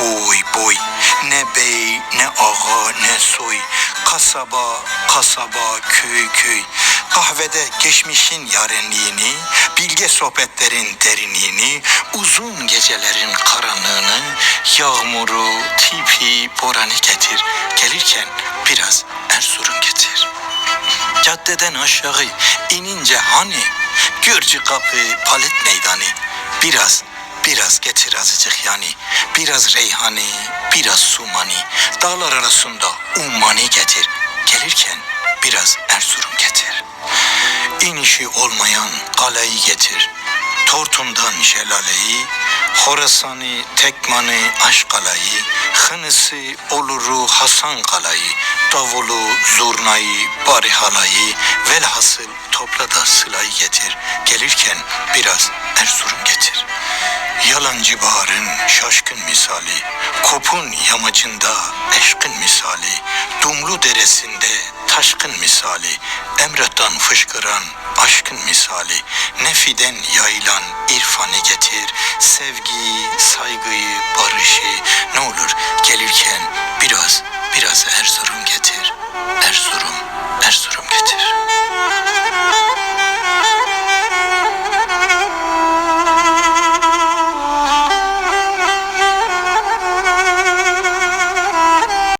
boy boy Ne bey ne ağa ne soy Kasaba kasaba köy köy Kahvede geçmişin yarenliğini Bilge sohbetlerin derinliğini Uzun gecelerin karanlığını Yağmuru, tipi, boranı getir Gelirken biraz Erzurum getir Caddeden aşağı inince hani Gürcü kapı palet meydanı Biraz biraz getir azıcık yani. Biraz reyhani biraz sumani. Dağlar arasında ummani getir. Gelirken biraz Erzurum getir. İnişi olmayan kaleyi getir. Tortum'dan şelaleyi Horasan'ı, Tekman'ı, Aşkalay'ı Hınısı, Olur'u, Hasan Kalay'ı Davulu, Zurna'yı, Barihalay'ı Velhasıl topla da sılayı getir. Gelirken biraz Erzurum getir Yalancı baharın şaşkın misali, kopun yamacında eşkın misali, dumlu deresinde taşkın misali, emrettan fışkıran aşkın misali, nefiden yayılan irfanı getir, sevgiyi, saygıyı, barışı, ne olur gelirken biraz, biraz Erzurum getir, Erzurum.